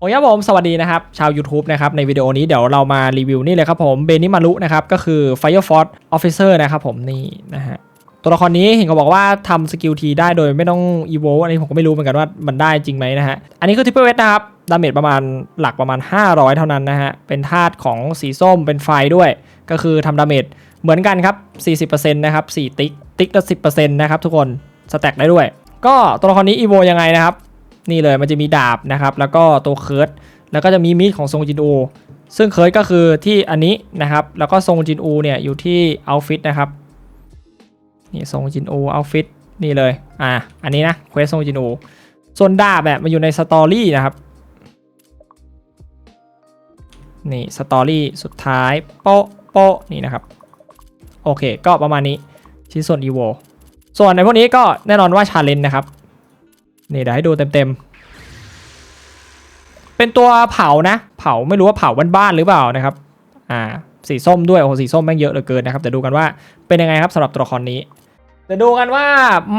โอ้ยครับผม สวัสดีนะครับ ชาว YouTube นะครับ ในวิดีโอนี้เดี๋ยวเรามารีวิวนี่เลยครับผมเบนิมารุนะครับ ก็คือ Fire Force Officer นะครับผมนี่นะฮะตัวละครนี้เห็นเขาบอกว่าทำสกิลทีได้โดยไม่ต้อง evo อันนี้ผมก็ไม่รู้เหมือนกันว่ามันได้จริงไหมนะฮะ อันนี้คือทิปเปิลเวทนะครับ ดาเมจประมาณหลักประมาณ 500 เท่านั้นนะฮะ เป็นธาตุของสีส้มเป็นไฟด้วย ก็คือทำดาเมจเหมือนกันครับ 40%นะครับ4ติ๊กติ๊กละ10%นะครับทุกคนสแต็กได้ด้วย ก็ตัวละครนี้ evo ยังไงนะครับ นี่เลยมันจะมีดาบนะครับ แล้วก็ตัวเคิร์ดแล้วก็จะมีมีดของทรงจินอู ซึ่งเคิร์ดก็คือที่อันนี้นะครับ แล้วก็ทรงจินอูเนี่ยอยู่ที่เอาฟิตนะครับ นี่ทรงจินอูเอาฟิตนี่เลย อ่า อันนี้นะเควสทรงจินอู ส่วนดาบเนี่ยมันอยู่ในสตอรี่นะครับ นี่สตอรี่สุดท้ายโป๊ะโป๊ะนี่นะครับ โอเค ก็ประมาณนี้ชิ้นส่วนอีโวส่วนในพวกนี้ก็แน่นอนว่าชาเลนจ์นะครับ นี่เดี๋ยวให้ดูเต็มๆ เป็นตัวเผานะ เผาไม่รู้ว่าเผาบ้านๆหรือเปล่านะครับ อ่า สีส้มด้วย โอ้โห สีส้มแม่งเยอะเหลือเกินนะครับ แต่ดูกันว่าเป็นยังไงครับสำหรับตัวละครนี้เดี๋ยวดูกันว่า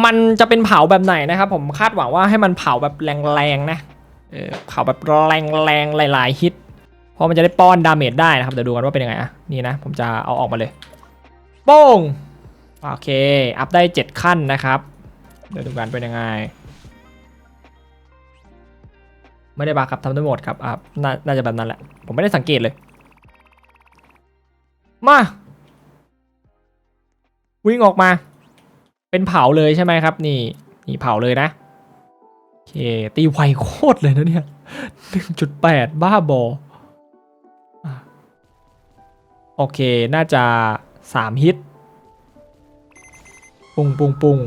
มันจะเป็นเผาแบบไหนนะครับ ผมคาดหวังว่าให้มันเผาแบบแรงๆนะ เออ เผาแบบแรงๆหลายๆฮิต เพราะมันจะได้ป้อนดาเมจได้นะครับ เดี๋ยวดูกันว่าเป็นยังไงอะ นี่นะ ผมจะเอาออกมาเลย โป้ง โอเค อัพได้ 7 ขั้นนะครับ เดี๋ยวดูกันเป็นยังไง ไม่ได้บักครับทำได้หมดครับอ่าน่าน่าจะแบบนั้นแหละ ผมไม่ได้สังเกตเลย มา วิ่งออกมา เป็นเผาเลยใช่ไหมครับ นี่นี่เผาเลยนะโอเคตีไวโคตรเลยนะเนี่ย1.8บ้าบอโอเค น่าจะ 3 ฮิต ปุงปุงปุง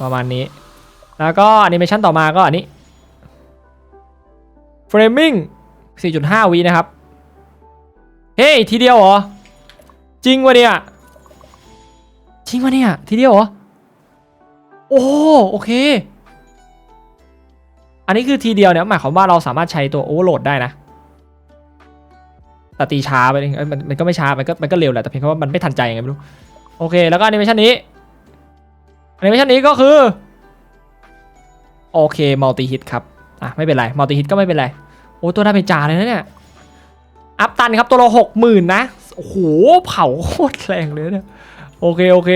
ประมาณนี้ แล้วก็แอนิเมชันต่อมาก็อันนี้ เฟรมิง4.5วินะครับ เฮ้ยทีเดียวเหรอ จริงวะเนี่ย จริงวะเนี่ย ทีเดียวเหรอ โอ้โอเค อันนี้คือทีเดียวเนี่ยหมายความว่าเราสามารถใช้ตัวโอเวอร์โหลดได้นะแต่ตีช้าไปเองมันมันก็ไม่ช้า มันก็มันก็เร็วแหละแต่เพียงแค่ว่ามันไม่ทันใจยังไงไม่รู้ โอเค แล้วก็แอนิเมชันนี้แอนิเมชันนี้ก็คือ โอเคมัลติฮิตครับ อะไม่เป็นไรมัลติฮิตก็ไม่เป็นไร อ้ตัวน่าเป็นจ่าเลยนะเนี่ย อัพตันครับตัวละหกหมื่นนะ โอ้โห เผาโคตรแรงเลยเนี่ย โอเคโอเค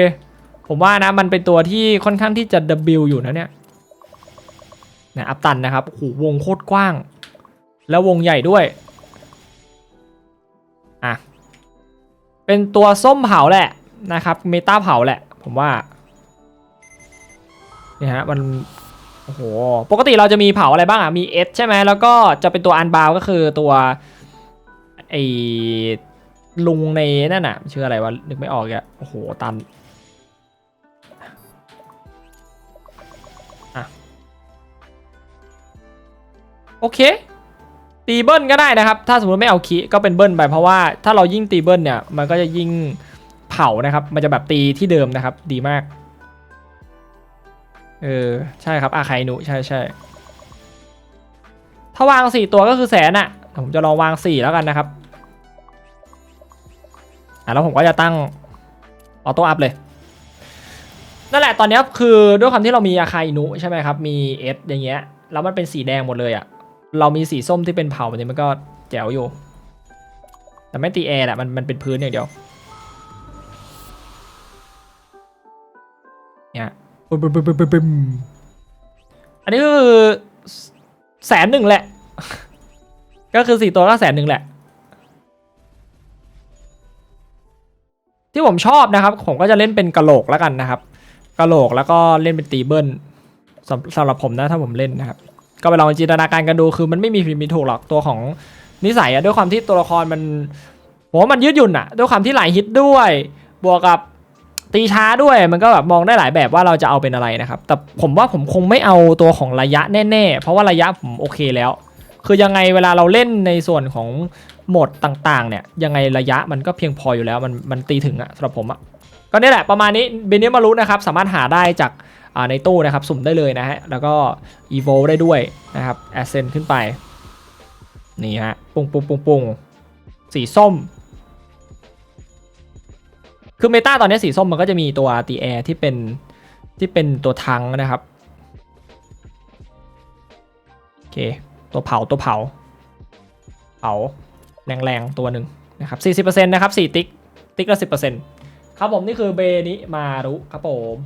ผมว่านะมันเป็นตัวที่ค่อนข้างที่จะ W อยู่นะเนี่ยนะอัพตันนะครับ โอ้โห วงโคตรกว้าง แล้ววงใหญ่ด้วย อะ เป็นตัวส้มเผาแหละนะครับ เมตาเผาแหละ ผมว่า เนี่ยฮะ มัน โอ้โห ปกติเราจะมีเผาอะไรบ้างอะ มี S ใช่ไหม แล้วก็จะเป็นตัวอันบาวก็คือตัวไอลุงในนั่นน่ะชื่ออะไรวะ นึกไม่ออกอะ โอ้โห ตันโอเค ตีเบิ้ลก็ได้นะครับ ถ้าสมมติไม่เอาคีก็เป็นเบิ้ลไปเพราะว่าถ้าเรายิ่งตีเบิ้ลเนี่ย มันก็จะยิ่งเผานะครับ มันจะแบบตีที่เดิมนะครับ ดีมาก เออ ใช่ครับอาคายนุใช่ใช่ถ้าวางสี่ตัวก็คือแสนอะผมจะลองวางสี่แล้วกันนะครับอะแล้วผมก็จะตั้งออโต้อัพเลยนั่นแหละตอนนี้คือด้วยความที่เรามีอาคายนุใช่ไหมครับมีเอสอย่างเงี้ยแล้วมันเป็นสีแดงหมดเลยอะเรามีสีส้มที่เป็นเผาแบบนี้มันก็แจ๋วอยู่ แต่ไม่ตีแอร์แหละมันมันเป็นพื้นอย่างเดียวเนี่ย ปึ้มปึ้มปึ้มปึ้มปึ้มปึ้มอันนี้ก็คือแสนหนึ่งแหละ ก็คือสี่ตัวก็แสนหนึ่งแหละ ที่ผมชอบนะครับ ผมก็จะเล่นเป็นกะโหลกแล้วกันนะครับกะโหลกแล้วก็เล่นเป็นตีเบิลสำสำหรับผมนะถ้าผมเล่นนะครับ ก็ไปลองจินตนาการกันดูคือมันไม่มีผิดมีถูกหรอกตัวของนิสัยอะด้วยความที่ตัวละครมันผมว่ามันยืดหยุ่นอะด้วยความที่หลายฮิตด้วย บวกกับ ตีช้าด้วยมันก็แบบมองได้หลายแบบว่าเราจะเอาเป็นอะไรนะครับ แต่ผมว่าผมคงไม่เอาตัวของระยะแน่ๆ เพราะว่าระยะผมโอเคแล้ว คือยังไงเวลาเราเล่นในส่วนของโหมดต่างๆ เนี่ยยังไงระยะมันก็เพียงพออยู่แล้วมันมันตีถึงอะสำหรับผมอะก็นี่แหละประมาณนี้เบนเนียมารุนะครับสามารถหาได้จากในตู้นะครับสุ่มได้เลยนะฮะแล้วก็ e v o ได้ด้วยนะครับ ascend ขึ้นไปนี่ฮะปุ้งปุ้งปุ้งปุ้งสีส้ม คือเมตาตอนนี้สีส้มมันก็จะมีตัวตีแอร์ที่เป็นที่เป็นตัวทังนะครับ โอเค ตัวเผาตัวเผา เผา แรงๆ ตัวหนึ่งนะครับ 40%นะครับ 4 ติ๊ก ติ๊กละ 10%ครับผมนี่คือเบนิมารุครับผม